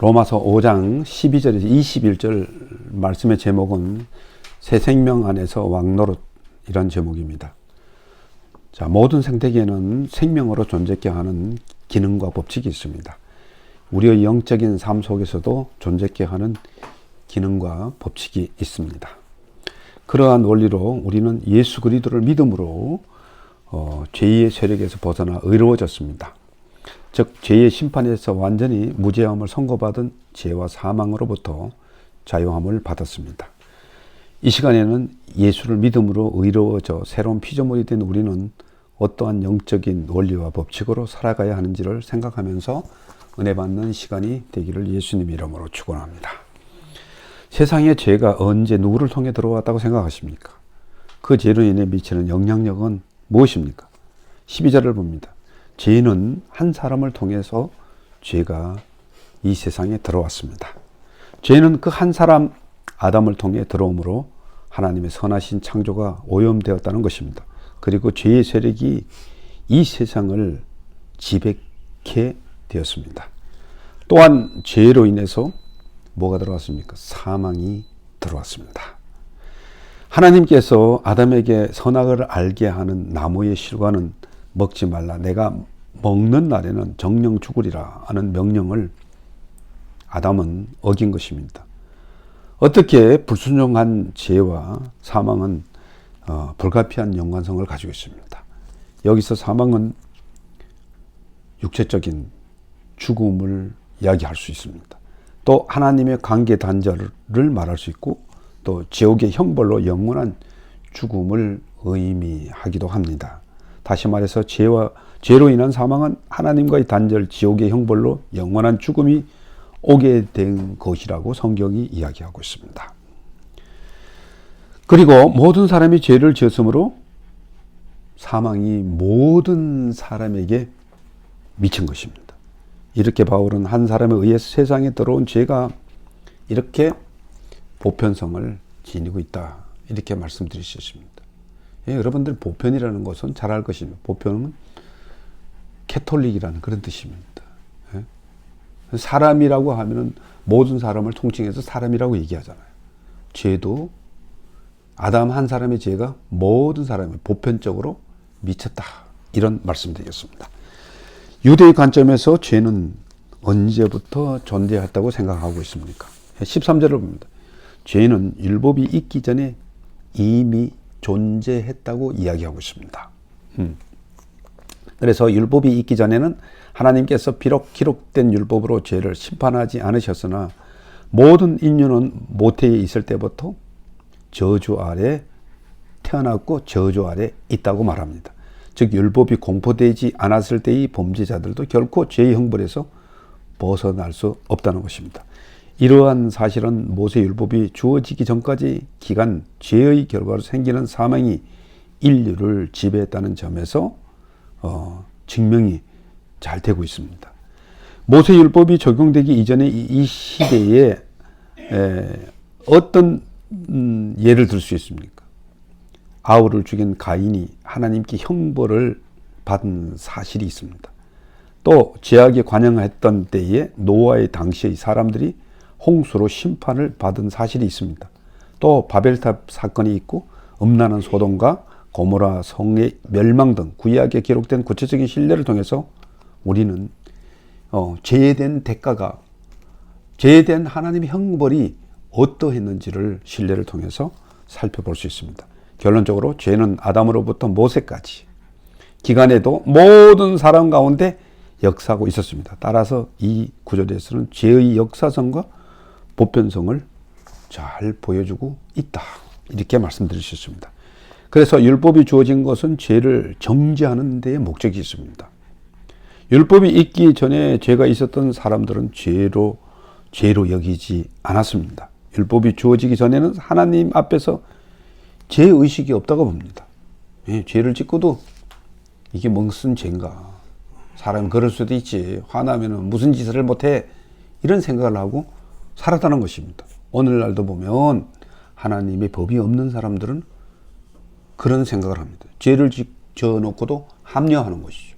로마서 5장 12절에서 21절 말씀의 제목은 새 생명 안에서 왕노릇 이런 제목입니다. 자, 모든 생태계에는 생명으로 존재케 하는 기능과 법칙이 있습니다. 우리의 영적인 삶 속에서도 존재케 하는 기능과 법칙이 있습니다. 그러한 원리로 우리는 예수 그리스도를 믿음으로 어, 죄의 세력에서 벗어나 의로워졌습니다. 즉 죄의 심판에서 완전히 무죄함을 선고받은 죄와 사망으로부터 자유함을 받았습니다. 이 시간에는 예수를 믿음으로 의로워져 새로운 피조물이 된 우리는 어떠한 영적인 원리와 법칙으로 살아가야 하는지를 생각하면서 은혜 받는 시간이 되기를 예수님 이름으로 축원합니다. 세상에 죄가 언제 누구를 통해 들어왔다고 생각하십니까? 그 죄로 인해 미치는 영향력은 무엇입니까? 12절을 봅니다. 죄는 한 사람을 통해서 죄가 이 세상에 들어왔습니다. 죄는 그 한 사람 아담을 통해 들어오므로 하나님의 선하신 창조가 오염되었다는 것입니다. 그리고 죄의 세력이 이 세상을 지배케 되었습니다. 또한 죄로 인해서 뭐가 들어왔습니까? 사망이 들어왔습니다. 하나님께서 아담에게 선악을 알게 하는 나무의 실과는 먹지 말라. 내가 먹는 날에는 정령 죽으리라 하는 명령을 아담은 어긴 것입니다. 어떻게 불순종한 죄와 사망은 어, 불가피한 연관성을 가지고 있습니다. 여기서 사망은 육체적인 죽음을 이야기할 수 있습니다. 또 하나님의 관계 단절을 말할 수 있고 또 지옥의 형벌로 영원한 죽음을 의미하기도 합니다. 다시 말해서 죄와 죄로 인한 사망은 하나님과의 단절, 지옥의 형벌로 영원한 죽음이 오게 된 것이라고 성경이 이야기하고 있습니다. 그리고 모든 사람이 죄를 지었으므로 사망이 모든 사람에게 미친 것입니다. 이렇게 바울은 한 사람에 의해서 세상에 들어온 죄가 이렇게 보편성을 지니고 있다. 이렇게 말씀드리셨습니다. 예, 여러분들 보편이라는 것은 잘 알 것입니다. 보편은 캐톨릭이라는 그런 뜻입니다. 예? 사람이라고 하면은 모든 사람을 통칭해서 사람이라고 얘기하잖아요. 죄도 아담 한 사람의 죄가 모든 사람이 보편적으로 미쳤다. 이런 말씀 드리겠습니다. 유대의 관점에서 죄는 언제부터 존재했다고 생각하고 있습니까? 13절을 봅니다. 죄는 율법이 있기 전에 이미 존재했다고 이야기하고 있습니다. 음. 그래서 율법이 있기 전에는 하나님께서 비록 기록된 율법으로 죄를 심판하지 않으셨으나 모든 인류는 모태에 있을 때부터 저주 아래 태어났고 저주 아래 있다고 말합니다. 즉 율법이 공포되지 않았을 때의 범죄자들도 결코 죄의 형벌에서 벗어날 수 없다는 것입니다. 이러한 사실은 모세 율법이 주어지기 전까지 기간 죄의 결과로 생기는 사망이 인류를 지배했다는 점에서 어, 증명이 잘 되고 있습니다. 모세 율법이 적용되기 이전에 이 시대에 에, 어떤 음, 예를 들 수 있습니까? 아우를 죽인 가인이 하나님께 형벌을 받은 사실이 있습니다. 또 죄악에 관영했던 때에 노아의 당시의 사람들이 홍수로 심판을 받은 사실이 있습니다. 또 바벨탑 사건이 있고 음란한 소돔과 고모라 성의 멸망 등 구약에 기록된 구체적인 신뢰를 통해서 우리는 어, 대한 대가가 대한 하나님의 형벌이 어떠했는지를 신뢰를 통해서 살펴볼 수 있습니다. 결론적으로 죄는 아담으로부터 모세까지 기간에도 모든 사람 가운데 역사하고 있었습니다. 따라서 이 구절에서는 죄의 역사성과 보편성을 잘 보여주고 있다. 이렇게 말씀드릴 수 있습니다. 그래서 율법이 주어진 것은 죄를 정죄하는 데에 목적이 있습니다. 율법이 있기 전에 죄가 있었던 사람들은 죄로 죄로 여기지 않았습니다. 율법이 주어지기 전에는 하나님 앞에서 죄 의식이 없다고 봅니다. 예, 죄를 짓고도 이게 무슨 죄인가? 사람 그럴 수도 있지. 화나면은 무슨 짓을 못해 이런 생각을 하고 살았다는 것입니다. 오늘날도 보면 하나님의 법이 없는 사람들은 그런 생각을 합니다. 죄를 지어놓고도 합리화하는 것이죠.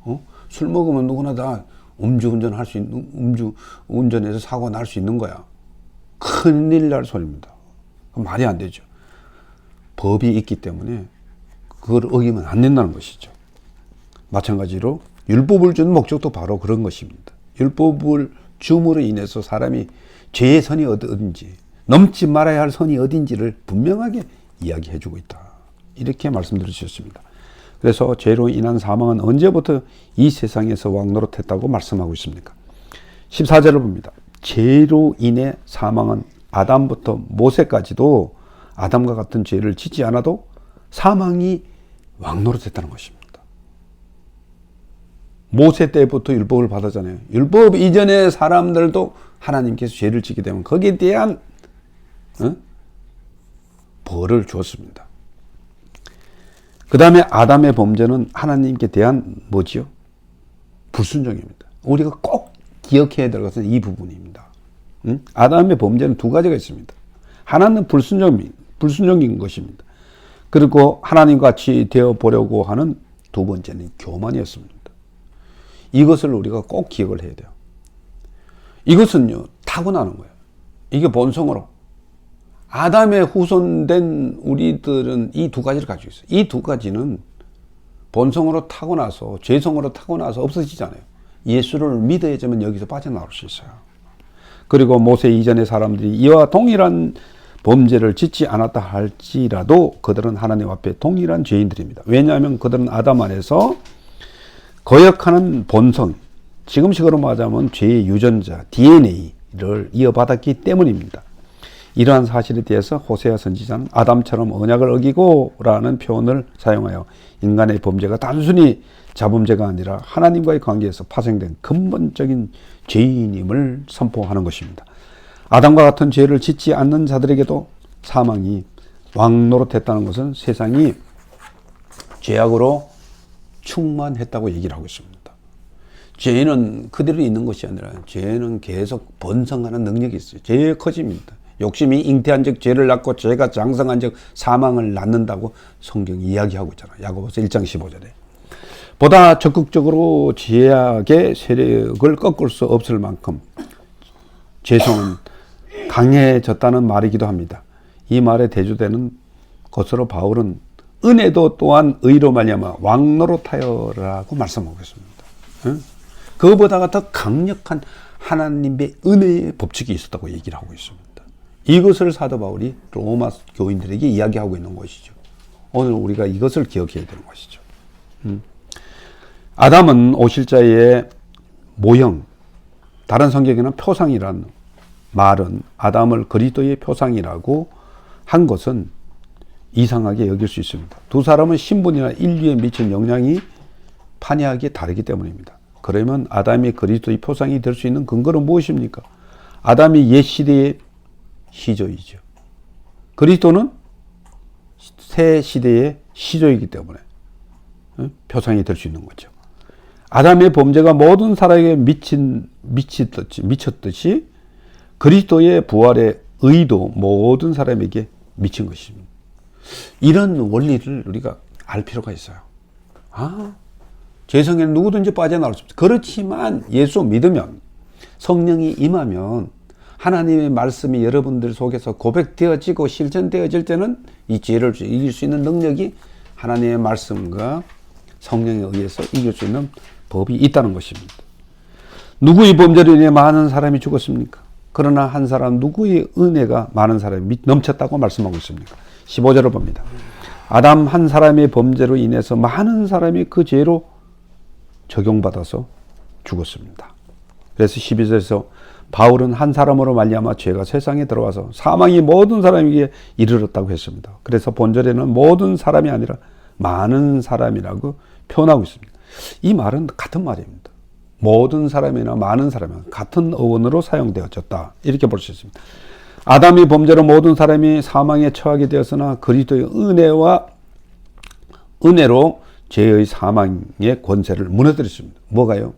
어? 술 먹으면 누구나 다 음주운전 할 수 있는 음주 운전해서 사고 날 수 있는 거야. 큰일 날 소리입니다. 말이 안 되죠. 법이 있기 때문에 그걸 어기면 안 된다는 것이죠. 마찬가지로 율법을 준 목적도 바로 그런 것입니다. 율법을 줌으로 인해서 사람이 죄의 선이 어딘지 넘지 말아야 할 선이 어딘지를 분명하게 이야기해 주고 있다. 이렇게 있습니다. 그래서 죄로 인한 사망은 언제부터 이 세상에서 왕노릇했다고 말씀하고 있습니까? 14절을 봅니다. 죄로 인해 사망은 아담부터 모세까지도 아담과 같은 죄를 짓지 않아도 사망이 왕노릇했다는 것입니다. 모세 때부터 율법을 받았잖아요. 율법 이전에 사람들도 하나님께서 죄를 짓게 되면 거기에 대한 어? 벌을 주었습니다. 그 다음에 아담의 범죄는 하나님께 대한 뭐지요? 불순종입니다. 우리가 꼭 기억해야 될 것은 이 부분입니다. 응? 아담의 범죄는 두 가지가 있습니다. 하나는 불순종, 불순종인 것입니다. 그리고 하나님 같이 되어 보려고 하는 두 번째는 교만이었습니다. 이것을 우리가 꼭 기억을 해야 돼요. 이것은요, 타고나는 거예요. 이게 본성으로. 아담의 후손된 우리들은 이 두 가지를 가지고 있어요. 이 두 가지는 본성으로 타고나서, 죄성으로 타고나서 없어지잖아요. 예수를 믿어야지만 여기서 빠져나올 수 있어요. 그리고 모세 이전의 사람들이 이와 동일한 범죄를 짓지 않았다 할지라도 그들은 하나님 앞에 동일한 죄인들입니다. 왜냐하면 그들은 아담 안에서 거역하는 본성, 지금식으로 말하자면 죄의 유전자, DNA를 이어받았기 때문입니다. 이러한 사실에 대해서 호세아 선지자는 아담처럼 언약을 어기고 라는 표현을 사용하여 인간의 범죄가 단순히 자범죄가 아니라 하나님과의 관계에서 파생된 근본적인 죄인임을 선포하는 것입니다. 아담과 같은 죄를 짓지 않는 자들에게도 사망이 왕노릇했다는 것은 세상이 죄악으로 충만했다고 얘기를 하고 있습니다. 죄는 그대로 있는 것이 아니라 죄는 계속 번성하는 능력이 있어요. 죄의 커집니다. 욕심이 잉태한 적 죄를 낳고 죄가 장성한 적 사망을 낳는다고 성경이 이야기하고 있잖아요. 야고보서 1장 15절에. 보다 적극적으로 죄악의 세력을 꺾을 수 없을 만큼 죄성은 강해졌다는 말이기도 합니다. 이 말에 대조되는 것으로 바울은 은혜도 또한 의로 말미암아 왕노릇하여라고 말씀하고 있습니다. 그거보다가 더 강력한 하나님의 은혜의 법칙이 있었다고 얘기를 하고 있습니다. 이것을 사도 바울이 로마 교인들에게 이야기하고 있는 것이죠. 오늘 우리가 이것을 기억해야 되는 것이죠. 음. 아담은 오실자의 모형, 다른 성경에는 표상이라는 말은 아담을 그리스도의 표상이라고 한 것은 이상하게 여길 수 있습니다. 두 사람은 신분이나 인류에 미친 영향이 판이하게 다르기 때문입니다. 그러면 아담이 그리스도의 표상이 될 수 있는 근거는 무엇입니까? 아담이 옛 시대의 시조이죠. 그리스도는 새 시대의 시조이기 때문에 표상이 될 수 있는 거죠. 아담의 범죄가 모든 사람에게 미친 미쳤듯이 미쳤듯이 그리스도의 부활의 의도 모든 사람에게 미친 것입니다. 이런 원리를 우리가 알 필요가 있어요. 아, 죄성에는 누구든지 빠져나올 수 없죠. 그렇지만 예수 믿으면 성령이 임하면 하나님의 말씀이 여러분들 속에서 고백되어지고 실천되어질 때는 이 죄를 이길 수 있는 능력이 하나님의 말씀과 성령에 의해서 이길 수 있는 법이 있다는 것입니다. 누구의 범죄로 인해 많은 사람이 죽었습니까? 그러나 한 사람 누구의 은혜가 많은 사람이 넘쳤다고 말씀하고 있습니까? 15절을 봅니다. 아담 한 사람의 범죄로 인해서 많은 사람이 그 죄로 적용받아서 죽었습니다. 그래서 12절에서 바울은 한 사람으로 말미암아 죄가 세상에 들어와서 사망이 모든 사람에게 이르렀다고 했습니다. 그래서 본절에는 모든 사람이 아니라 많은 사람이라고 표현하고 있습니다. 이 말은 같은 말입니다. 모든 사람이나 많은 사람은 같은 어원으로 사용되어졌다. 이렇게 볼 수 있습니다. 아담이 범죄로 모든 사람이 사망에 처하게 되었으나 그리스도의 은혜와 은혜로 죄의 사망의 권세를 무너뜨렸습니다. 뭐가요?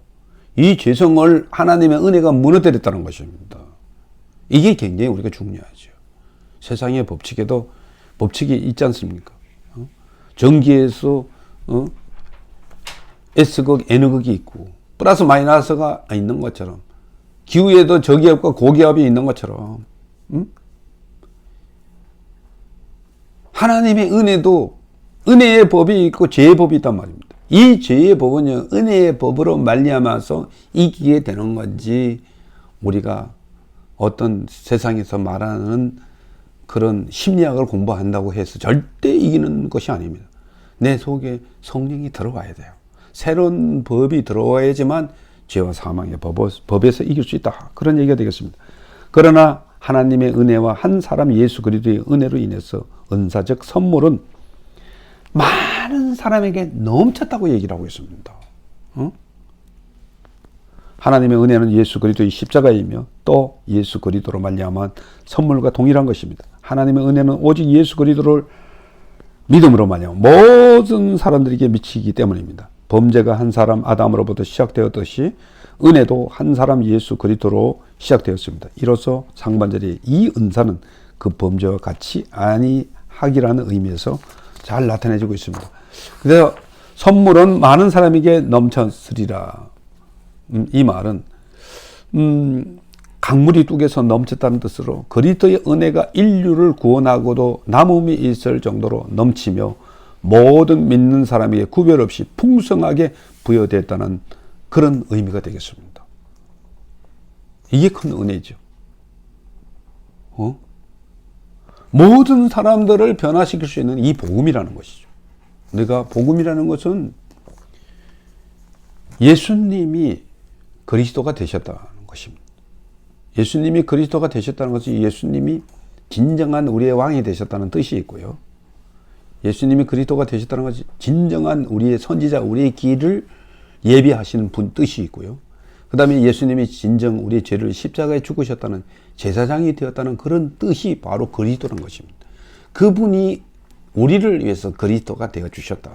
이 죄성을 하나님의 은혜가 무너뜨렸다는 것입니다. 이게 굉장히 우리가 중요하죠. 세상의 법칙에도 법칙이 있지 않습니까? 어? 전기에서 어? S극, N극이 있고 또 플러스 마이너스가 있는 것처럼 기후에도 저기압과 고기압이 있는 것처럼 음? 하나님의 은혜도 은혜의 법이 있고 죄의 법이 있단 말입니다. 이 죄의 법은요 은혜의 법으로 말미암아서 이기게 되는 건지 우리가 어떤 세상에서 말하는 그런 심리학을 공부한다고 해서 절대 이기는 것이 아닙니다. 내 속에 성령이 들어와야 돼요. 새로운 법이 들어와야지만 죄와 사망의 법에서 이길 수 있다. 그런 얘기가 되겠습니다. 그러나 하나님의 은혜와 한 사람 예수 그리스도의 은혜로 인해서 은사적 선물은 많은 사람에게 넘쳤다고 얘기를 하고 있습니다. 어? 하나님의 은혜는 예수 그리스도의 십자가이며 또 예수 그리스도로 말미암은 선물과 동일한 것입니다. 하나님의 은혜는 오직 예수 그리스도를 믿음으로 말미암아 모든 사람들에게 미치기 때문입니다. 범죄가 한 사람 아담으로부터 시작되었듯이 은혜도 한 사람 예수 그리스도로 시작되었습니다. 이로써 상반절의 이 은사는 그 범죄와 같이 아니하기라는 의미에서 잘 나타내지고 있습니다. 그래서 선물은 많은 사람에게 넘쳤으리라. 음, 이 말은 음, 강물이 뚝에서 넘쳤다는 뜻으로 그리스도의 은혜가 인류를 구원하고도 남음이 있을 정도로 넘치며 모든 믿는 사람에게 구별 없이 풍성하게 부여됐다는 그런 의미가 되겠습니다. 이게 큰 은혜죠. 어? 모든 사람들을 변화시킬 수 있는 이 복음이라는 것이죠. 내가 복음이라는 것은 예수님이 그리스도가 되셨다는 것입니다. 예수님이 그리스도가 되셨다는 것은 예수님이 진정한 우리의 왕이 되셨다는 뜻이 있고요. 예수님이 그리스도가 되셨다는 것이 진정한 우리의 선지자, 우리의 길을 예비하시는 분 뜻이 있고요. 그 다음에 예수님이 진정 우리의 죄를 십자가에 죽으셨다는 제사장이 되었다는 그런 뜻이 바로 그리스도라는 것입니다. 그분이 우리를 위해서 그리스도가 되어 주셨다.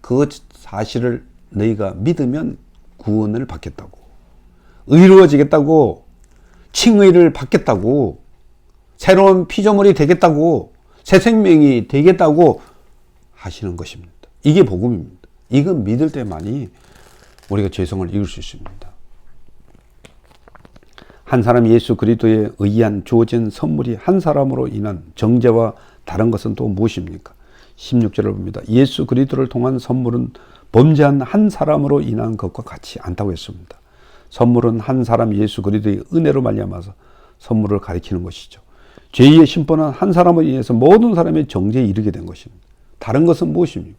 그 사실을 너희가 믿으면 구원을 받겠다고. 의로워지겠다고. 칭의를 받겠다고. 새로운 피조물이 되겠다고. 새 생명이 되겠다고 하시는 것입니다. 이게 복음입니다. 이건 믿을 때만이 우리가 죄성을 이룰 수 있습니다. 한 사람 예수 그리스도에 의한 주어진 선물이 한 사람으로 인한 정죄와 다른 것은 또 무엇입니까? 16절을 봅니다. 예수 그리스도를 통한 선물은 범죄한 한 사람으로 인한 것과 같이 않다고 했습니다. 선물은 한 사람 예수 그리스도의 은혜로 말미암아서 선물을 가리키는 것이죠. 죄의 심판은 한 사람으로 인해서 모든 사람의 정죄에 이르게 된 것입니다. 다른 것은 무엇입니까?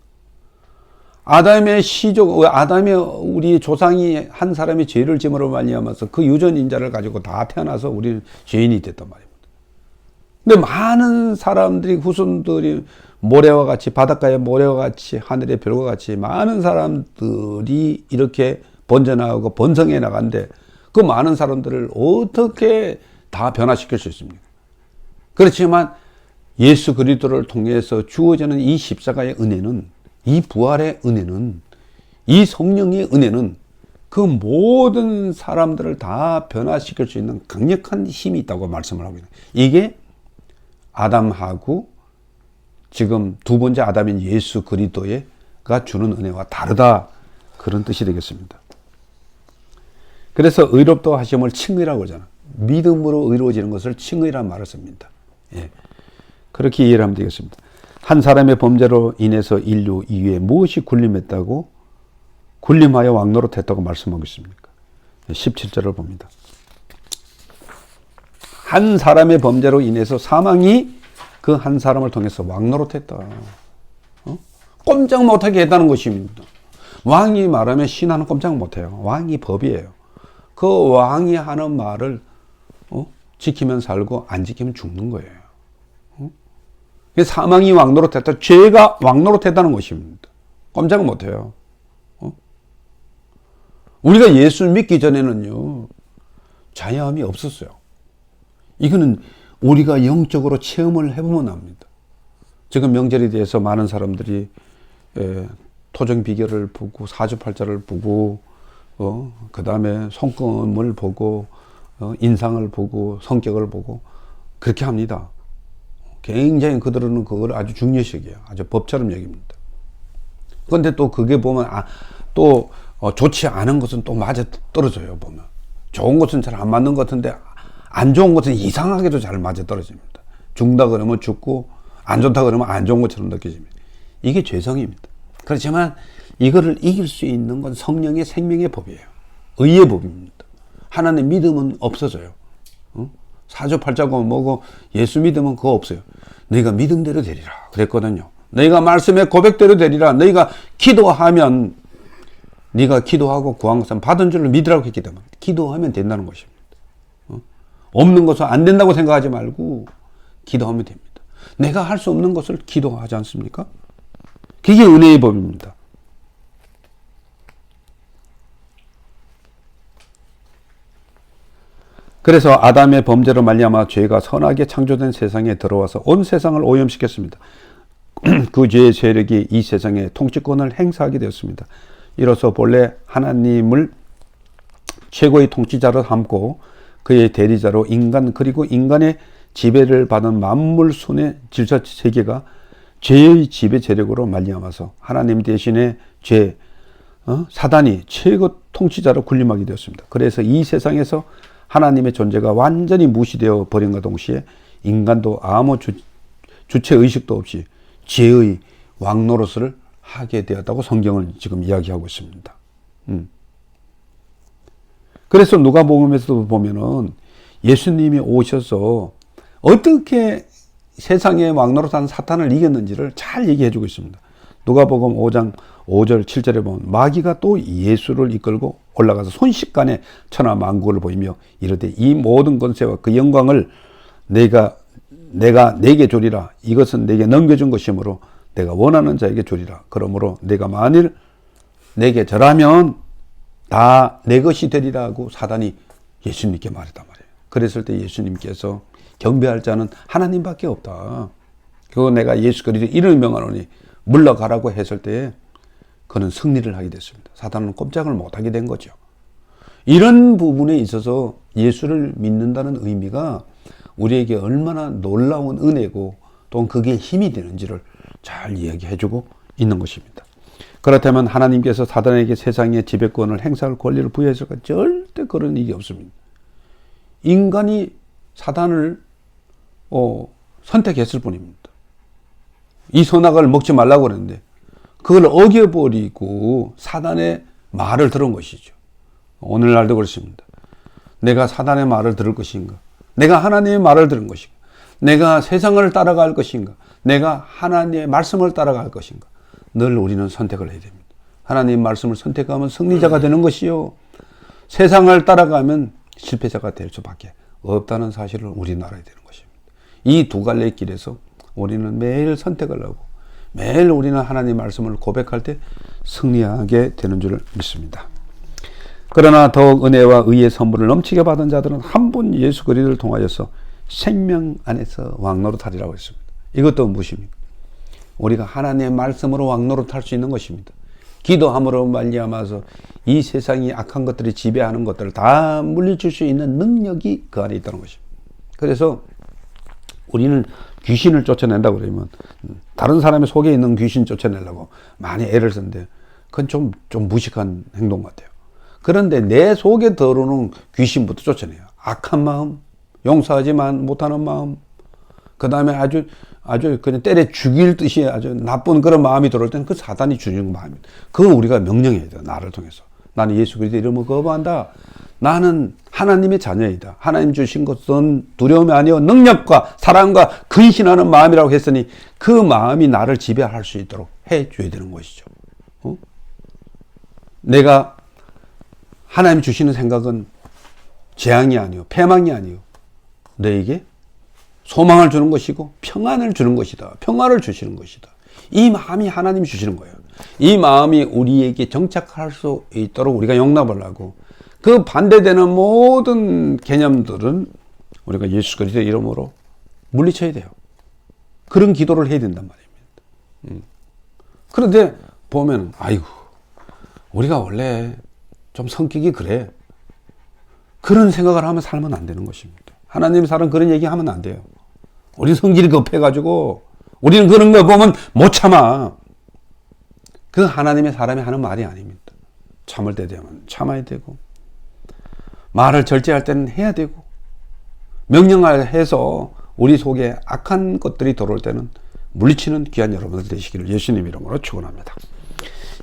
아담의 시족, 아담의 우리 조상이 한 사람의 죄를 짐으로 말미암아서 그 유전 인자를 가지고 다 태어나서 우리는 죄인이 됐단 말입니다. 근데 많은 사람들이 후손들이 모래와 같이 바닷가의 모래와 같이 하늘의 별과 같이 많은 사람들이 이렇게 번져나가고 번성해 나간데 그 많은 사람들을 어떻게 다 변화시킬 수 있습니까? 그렇지만 예수 그리스도를 통해서 주어지는 이 십자가의 은혜는 이 부활의 은혜는 이 성령의 은혜는 그 모든 사람들을 다 변화시킬 수 있는 강력한 힘이 있다고 말씀을 하고 있는 이게 아담하고 지금 두 번째 아담인 예수 그리스도가 주는 은혜와 다르다 그런 뜻이 되겠습니다. 그래서 의롭다 하심을 칭의라고 하잖아. 믿음으로 의로워지는 것을 칭의란 말을 씁니다. 예. 그렇게 이해를 하면 되겠습니다. 한 사람의 범죄로 인해서 인류 이후에 무엇이 군림했다고 군림하여 왕노릇했다고 말씀하고 있습니까? 17절을 봅니다. 한 사람의 범죄로 인해서 사망이 그 한 사람을 통해서 왕노릇했다. 어? 꼼짝 못하게 했다는 것입니다. 왕이 말하면 신하는 꼼짝 못해요. 왕이 법이에요. 그 왕이 하는 말을 어? 지키면 살고 안 지키면 죽는 거예요. 사망이 왕노릇했다. 죄가 왕노릇했다는 것입니다. 꼼짝 못해요. 어? 우리가 예수 믿기 전에는요 자유함이 없었어요. 이거는 우리가 영적으로 체험을 해보면 압니다. 지금 명절에 대해서 많은 사람들이 에, 토정 비결을 보고 사주팔자를 보고 어, 그 다음에 손금을 보고 어, 인상을 보고 성격을 보고 그렇게 합니다. 굉장히 그들은 그걸 아주 중요시 여겨요. 아주 법처럼 여깁니다. 그런데 또 그게 보면 아, 또 어, 좋지 않은 것은 또 맞아 떨어져요 보면 좋은 것은 잘 안 맞는 것 같은데 안 좋은 것은 이상하게도 잘 맞아 떨어집니다. 죽다 그러면 죽고 안 좋다 그러면 안 좋은 것처럼 느껴집니다. 이게 죄성입니다. 그렇지만 이거를 이길 수 있는 건 성령의 생명의 법이에요. 의의 법입니다. 하나님 믿음은 없어져요. 어? 사주팔자고 뭐고 예수 믿으면 그거 없어요. 너희가 믿음대로 되리라 그랬거든요. 너희가 말씀의 고백대로 되리라. 너희가 기도하면 네가 기도하고 구한 것은 받은 줄로 믿으라고 했기 때문에 기도하면 된다는 것입니다. 어? 없는 것은 안 된다고 생각하지 말고 기도하면 됩니다. 내가 할 수 없는 것을 기도하지 않습니까? 그게 은혜의 법입니다. 그래서 아담의 범죄로 말미암아 죄가 선하게 창조된 세상에 들어와서 온 세상을 오염시켰습니다. 그 죄의 세력이 이 세상의 통치권을 행사하게 되었습니다. 이로써 본래 하나님을 최고의 통치자로 삼고 그의 대리자로 인간 그리고 인간의 지배를 받은 만물 순의 질서 체계가 죄의 지배 세력으로 말미암아서 하나님 대신에 죄 어? 사단이 최고 통치자로 군림하게 되었습니다. 그래서 이 세상에서 하나님의 존재가 완전히 무시되어 버린과 동시에 인간도 아무 주, 주체 의식도 없이 죄의 왕노릇을 하게 되었다고 성경을 지금 이야기하고 있습니다. 음. 그래서 누가복음에서도 보면은 예수님이 오셔서 어떻게 세상의 왕노릇한 사탄을 이겼는지를 잘 얘기해 주고 있습니다. 누가복음 5장 5절 7절에 보면 마귀가 또 예수를 이끌고 올라가서 순식간에 천하 만국을 보이며 이르되 이 모든 권세와 그 영광을 내가 내가 내게 주리라 이것은 내게 넘겨준 것이므로 내가 원하는 자에게 주리라 그러므로 내가 만일 내게 절하면 다 내 것이 되리라고 사단이 예수님께 말했단 말이에요. 그랬을 때 예수님께서 경배할 자는 하나님밖에 없다. 그거 내가 예수 그리스도 이름을 명하노니 물러가라고 했을 때 그는 승리를 하게 됐습니다. 사단은 꼼짝을 못하게 된 거죠. 이런 부분에 있어서 예수를 믿는다는 의미가 우리에게 얼마나 놀라운 은혜고 또 그게 힘이 되는지를 잘 이야기해주고 있는 것입니다. 그렇다면 하나님께서 사단에게 세상의 지배권을 행사할 권리를 부여했을까? 절대 그런 일이 없습니다. 인간이 사단을 어, 선택했을 뿐입니다. 이 선악을 먹지 말라고 그랬는데 그걸 어겨버리고 사단의 말을 들은 것이죠. 오늘날도 그렇습니다. 내가 사단의 말을 들을 것인가? 내가 하나님의 말을 들은 것인가? 내가 세상을 따라갈 것인가? 내가 하나님의 말씀을 따라갈 것인가? 늘 우리는 선택을 해야 됩니다. 하나님 말씀을 선택하면 승리자가 되는 것이요. 세상을 따라가면 실패자가 될 수밖에 없다는 사실을 알아야 되는 것입니다. 이 두 갈래의 길에서 우리는 매일 선택을 하고 매일 우리는 하나님 말씀을 고백할 때 승리하게 되는 줄 믿습니다. 그러나 더욱 은혜와 의의 선물을 넘치게 받은 자들은 한 분 예수 그리스도를 통하여서 생명 안에서 왕노릇하리라고 했습니다. 이것도 무엇입니까? 우리가 하나님의 말씀으로 왕노릇할 수 있는 것입니다. 기도함으로 말미암아서 이 세상이 악한 것들이 지배하는 것들을 다 물리칠 수 있는 능력이 그 안에 있다는 것입니다. 그래서 우리는 귀신을 쫓아낸다 그러면 다른 사람의 속에 있는 귀신 쫓아내려고 많이 애를 쓰는데 그건 좀, 좀 무식한 행동 같아요. 그런데 내 속에 들어오는 귀신부터 쫓아내요. 악한 마음, 용서하지 못하는 마음, 그 다음에 아주, 아주 그냥 때려 죽일 듯이 아주 나쁜 그런 마음이 들어올 때는 그 사단이 주는 마음입니다. 그걸 우리가 명령해야 돼요. 나를 통해서. 나는 예수 그리스도 이름을 거부한다. 나는 하나님의 자녀이다. 하나님 주신 것은 두려움이 아니요 능력과 사랑과 근신하는 마음이라고 했으니 그 마음이 나를 지배할 수 있도록 해 줘야 되는 것이죠. 어? 내가 하나님 주시는 생각은 재앙이 아니요 패망이 아니요 너에게 소망을 주는 것이고 평안을 주는 것이다. 평화를 주시는 것이다. 이 마음이 하나님 주시는 거예요. 이 마음이 우리에게 정착할 수 있도록 우리가 용납을 하고 그 반대되는 모든 개념들은 우리가 예수 그리스도의 이름으로 물리쳐야 돼요. 그런 기도를 해야 된단 말입니다. 음. 그런데 보면 아이고 우리가 원래 좀 성격이 그래. 그런 생각을 하면 살면 안 되는 것입니다. 하나님 사람 그런 얘기 하면 안 돼요. 우리 성질이 급해가지고 우리는 그런 거 보면 못 참아. 그 하나님의 사람이 하는 말이 아닙니다. 참을 때 되면 참아야 되고 말을 절제할 때는 해야 되고 명령을 해서 우리 속에 악한 것들이 들어올 때는 물리치는 귀한 여러분들 되시기를 예수님 이름으로 축원합니다.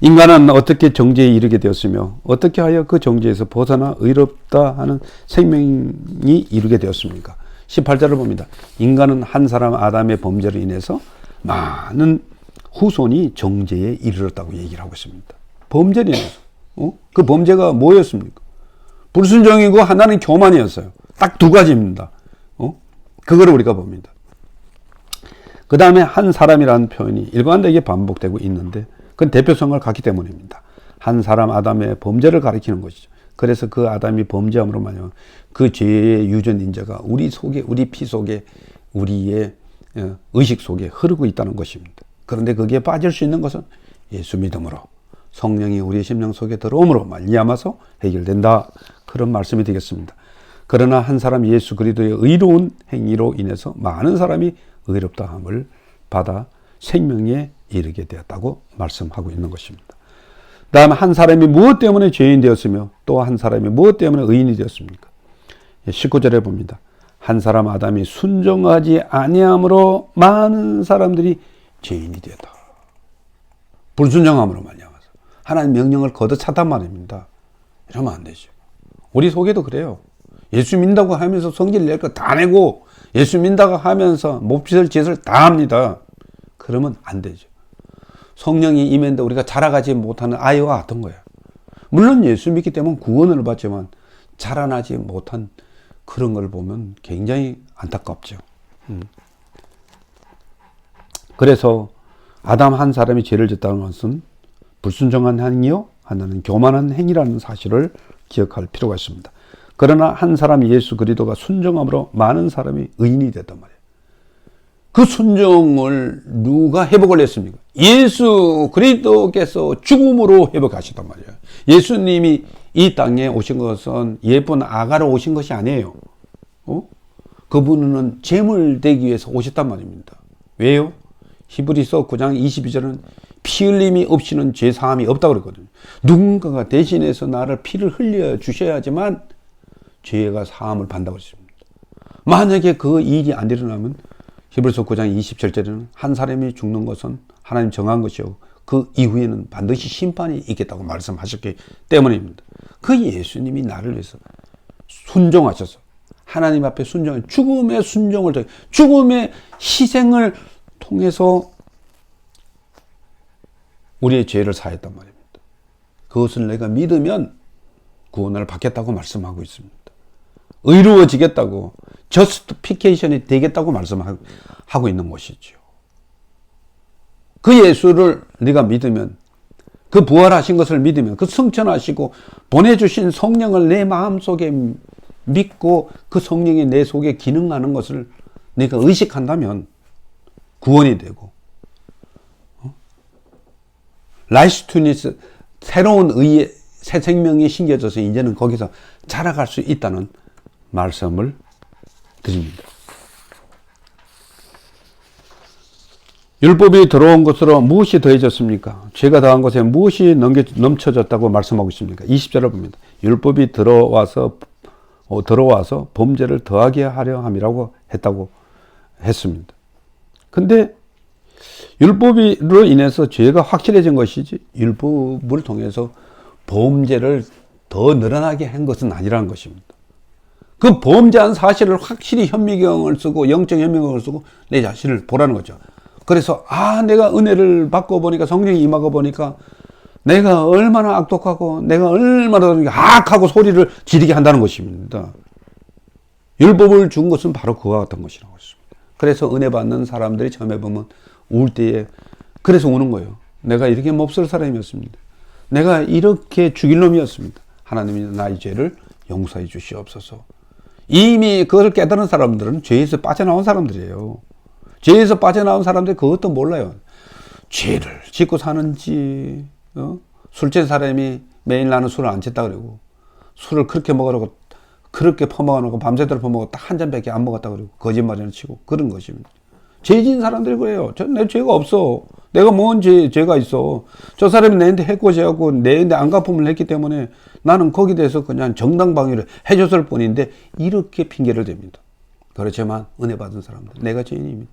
인간은 어떻게 정죄에 이르게 되었으며 어떻게 하여 그 정죄에서 벗어나 의롭다 하는 생명이 이르게 되었습니까? 18절을 봅니다. 인간은 한 사람 아담의 범죄로 인해서 많은 후손이 정죄에 이르렀다고 얘기를 하고 있습니다. 범죄로. 어? 그 범죄가 뭐였습니까? 불순종이고 하나는 교만이었어요. 딱 두 가지입니다. 어? 그거를 우리가 봅니다. 그 다음에 한 사람이라는 표현이 일관되게 반복되고 있는데 그건 대표성을 갖기 때문입니다. 한 사람 아담의 범죄를 가리키는 것이죠. 그래서 그 아담이 범죄함으로 말하면 그 죄의 유전 인자가 우리 속에 우리 피 속에 우리의 어, 의식 속에 흐르고 있다는 것입니다. 그런데 거기에 빠질 수 있는 것은 예수 믿음으로 성령이 우리의 심령 속에 들어옴으로 말미암아서 해결된다. 그런 말씀이 되겠습니다. 그러나 한 사람 예수 그리스도의 의로운 행위로 인해서 많은 사람이 의롭다 함을 받아 생명에 이르게 되었다고 말씀하고 있는 것입니다. 다음 한 사람이 무엇 때문에 죄인 되었으며 또 한 사람이 무엇 때문에 의인이 되었습니까? 19절에 봅니다. 한 사람 아담이 순종하지 아니함으로 많은 사람들이 죄인이 되었다. 불순종함으로 말미암아서 하나님 명령을 거듭찼단 말입니다. 이러면 안 되죠. 우리 속에도 그래요. 예수 믿는다고 하면서 성질 낼 거 다 내고 예수 믿는다고 하면서 몹짓을 짓을 다 합니다. 그러면 안 되죠. 성령이 임했는데 우리가 자라가지 못하는 아이와 같은 거예요. 물론 예수 믿기 때문에 구원을 받지만 자라나지 못한 그런 걸 보면 굉장히 안타깝죠. 음. 그래서 아담 한 사람이 죄를 짓다는 것은 불순종한 행위요, 하나는 교만한 행위라는 사실을 기억할 필요가 있습니다. 그러나 한 사람 예수 그리스도가 순종함으로 많은 사람이 의인이 됐단 말이에요. 그 순종을 누가 회복을 했습니까? 예수 그리스도께서 죽음으로 회복하셨단 말이에요. 예수님이 이 땅에 오신 것은 예쁜 아가로 오신 것이 아니에요. 어? 그분은 제물 되기 위해서 오셨단 말입니다. 왜요? 히브리서 9장 22절은 피 흘림이 없이는 죄 사함이 없다고 그랬거든요. 누군가가 대신해서 나를 피를 흘려 주셔야지만 죄가 사함을 받는다고 했습니다. 만약에 그 일이 안 일어나면 히브리서 9장 27절에는 한 사람이 죽는 것은 하나님 정한 것이요. 그 이후에는 반드시 심판이 있겠다고 말씀하셨기 때문입니다. 그 예수님이 나를 위해서 순종하셔서 하나님 앞에 순종, 죽음의 순종을 통해 죽음의 희생을 통해서 우리의 죄를 사했단 말입니다. 그것을 내가 믿으면 구원을 받겠다고 말씀하고 있습니다. 의로워지겠다고, 저스티피케이션이 되겠다고 말씀하고 있는 것이죠. 그 예수를 네가 믿으면, 그 부활하신 것을 믿으면, 그 승천하시고 보내주신 성령을 내 마음속에 믿고 그 성령이 내 속에 기능하는 것을 네가 의식한다면 구원이 되고 어? 라이스투니스 새로운 의의 새 생명이 심겨져서 이제는 거기서 자라갈 수 있다는 말씀을 드립니다. 율법이 들어온 것으로 무엇이 더해졌습니까? 죄가 더한 것에 무엇이 넘쳐졌다고 말씀하고 있습니까? 20절을 봅니다. 율법이 들어와서 어, 들어와서 범죄를 더하게 하려 함이라고 했다고 했습니다. 근데 율법으로 인해서 죄가 확실해진 것이지 율법을 통해서 범죄를 더 늘어나게 한 것은 아니라는 것입니다. 그 범죄한 사실을 확실히 현미경을 쓰고 영적 현미경을 쓰고 내 자신을 보라는 거죠. 그래서 아 내가 은혜를 받고 보니까 성령이 임하고 보니까 내가 얼마나 악독하고 내가 얼마나 악하고 소리를 지르게 한다는 것입니다. 율법을 준 것은 바로 그와 같은 것이라고 했습니다. 그래서 은혜 받는 사람들이 처음에 보면 울 때에 그래서 우는 거예요. 내가 이렇게 몹쓸 사람이었습니다. 내가 이렇게 죽일 놈이었습니다. 하나님이 나의 죄를 용서해 주시옵소서. 이미 그걸 깨달은 사람들은 죄에서 빠져나온 사람들이에요. 죄에서 빠져나온 사람들이 그것도 몰라요. 죄를 짓고 사는지, 어? 술취 사람이 매일 나는 술을 안 쳤다 그러고, 술을 그렇게 먹으라고, 그렇게 퍼먹어놓고 밤새도록 퍼먹고 딱 한 잔밖에 안 먹었다 그러고, 거짓말이나 치고, 그런 것입니다. 죄진 사람들이 그래요. 저, 내 죄가 없어. 내가 뭔 죄, 죄가 있어. 저 사람이 내한테 해코지하고 내한테 안 갚음을 했기 때문에 나는 거기에 대해서 그냥 정당방위를 해줬을 뿐인데 이렇게 핑계를 댑니다. 그렇지만 은혜 받은 사람들 내가 죄인입니다.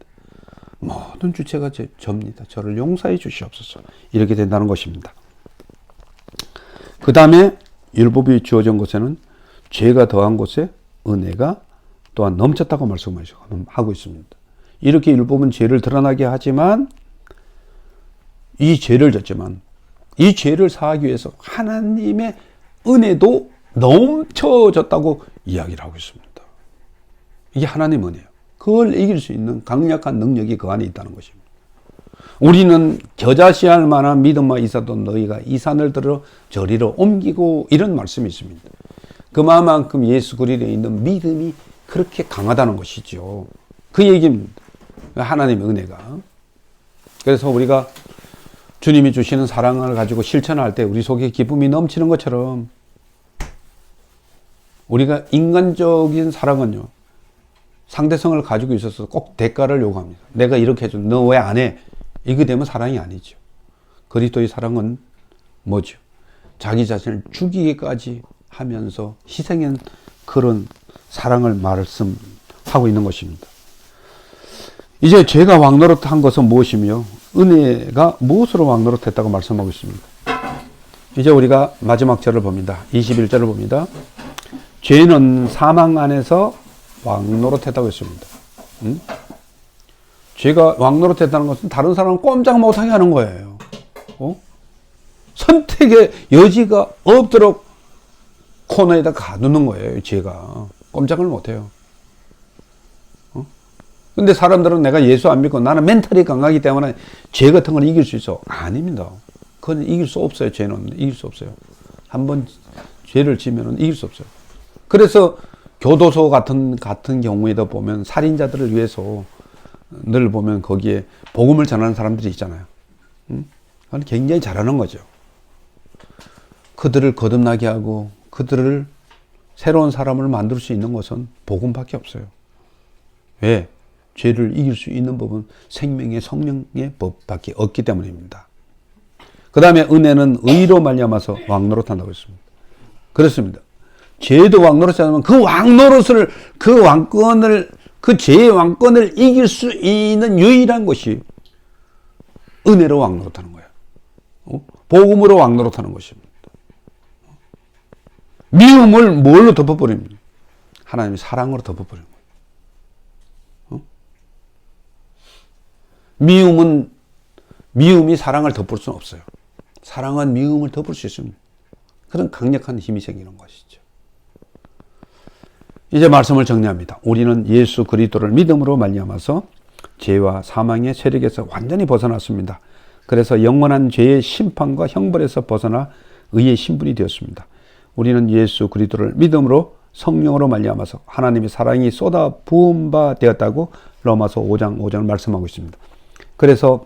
모든 주체가 제, 접니다. 저를 용서해 주시옵소서. 이렇게 된다는 것입니다. 그 다음에 율법이 주어진 곳에는 죄가 더한 곳에 은혜가 또한 넘쳤다고 말씀하고 있습니다. 이렇게 율법은 죄를 드러나게 하지만 이 죄를 졌지만 이 죄를 사하기 위해서 하나님의 은혜도 넘쳐졌다고 이야기를 하고 있습니다. 이게 하나님 은혜예요. 그걸 이길 수 있는 강력한 능력이 그 안에 있다는 것입니다. 우리는 겨자씨할 만한 믿음만 있어도 너희가 이 산을 들어 저리로 옮기고 이런 말씀이 있습니다. 그만큼 예수 그리스도에 있는 믿음이 그렇게 강하다는 것이죠. 그 얘기입니다. 하나님의 은혜가. 그래서 우리가 주님이 주시는 사랑을 가지고 실천할 때 우리 속에 기쁨이 넘치는 것처럼 우리가 인간적인 사랑은요. 상대성을 가지고 있어서 꼭 대가를 요구합니다. 내가 이렇게 해줘. 너왜 안 해? 이게 되면 사랑이 아니죠. 그리스도의 사랑은 뭐죠? 자기 자신을 죽이기까지 하면서 희생한 그런 사랑을 말씀하고 있는 것입니다. 이제 죄가 왕노릇 한 것은 무엇이며 은혜가 무엇으로 왕노릇 했다고 말씀하고 있습니다. 이제 우리가 마지막 절을 봅니다. 21절을 봅니다. 죄는 사망 안에서 왕노릇 했다고 했습니다. 응? 죄가 왕노릇 했다는 것은 다른 사람을 꼼짝 못하게 하는 거예요. 어? 선택의 여지가 없도록 코너에다 가두는 거예요, 죄가. 꼼짝을 못해요. 어? 근데 사람들은 내가 예수 안 믿고 나는 멘탈이 강하기 때문에 죄 같은 걸 이길 수 있어. 아닙니다. 그건 이길 수 없어요, 죄는. 이길 수 없어요. 한번 죄를 지면은 이길 수 없어요. 그래서 교도소 같은, 같은 경우에도 보면 살인자들을 위해서 늘 보면 거기에 복음을 전하는 사람들이 있잖아요. 응? 굉장히 잘하는 거죠. 그들을 거듭나게 하고 그들을 새로운 사람을 만들 수 있는 것은 복음밖에 없어요. 왜? 죄를 이길 수 있는 법은 생명의 성령의 법밖에 없기 때문입니다. 그 다음에 은혜는 의로 말미암아서 왕노릇 한다고 했습니다. 그렇습니다. 죄도 왕노릇 하면 그 왕노릇을 그 왕권을 그 죄의 왕권을 이길 수 있는 유일한 것이 은혜로 왕노릇 하는 거예요. 어? 복음으로 왕노릇 하는 것입니다. 미움을 뭘로 덮어버립니까? 하나님의 사랑으로 덮어버리는 거예요. 어? 미움은 미움이 사랑을 덮을 수는 없어요. 사랑은 미움을 덮을 수 있습니다. 그런 강력한 힘이 생기는 것이죠. 이제 말씀을 정리합니다. 우리는 예수 그리스도를 믿음으로 말미암아서 죄와 사망의 세력에서 완전히 벗어났습니다. 그래서 영원한 죄의 심판과 형벌에서 벗어나 의의 신분이 되었습니다. 우리는 예수 그리스도를 믿음으로 성령으로 말미암아서 하나님의 사랑이 쏟아 부은 바 되었다고 로마서 5장 5장을 말씀하고 있습니다. 그래서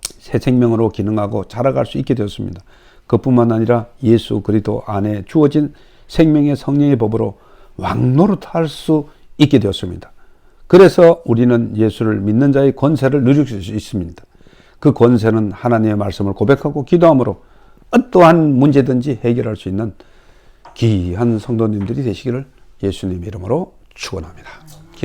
새 생명으로 기능하고 자라갈 수 있게 되었습니다. 그뿐만 아니라 예수 그리스도 안에 주어진 생명의 성령의 법으로 왕노릇할 수 있게 되었습니다. 그래서 우리는 예수를 믿는 자의 권세를 누릴 수 있습니다. 그 권세는 하나님의 말씀을 고백하고 기도함으로 어떠한 문제든지 해결할 수 있는 귀한 성도님들이 되시기를 예수님 이름으로 축원합니다.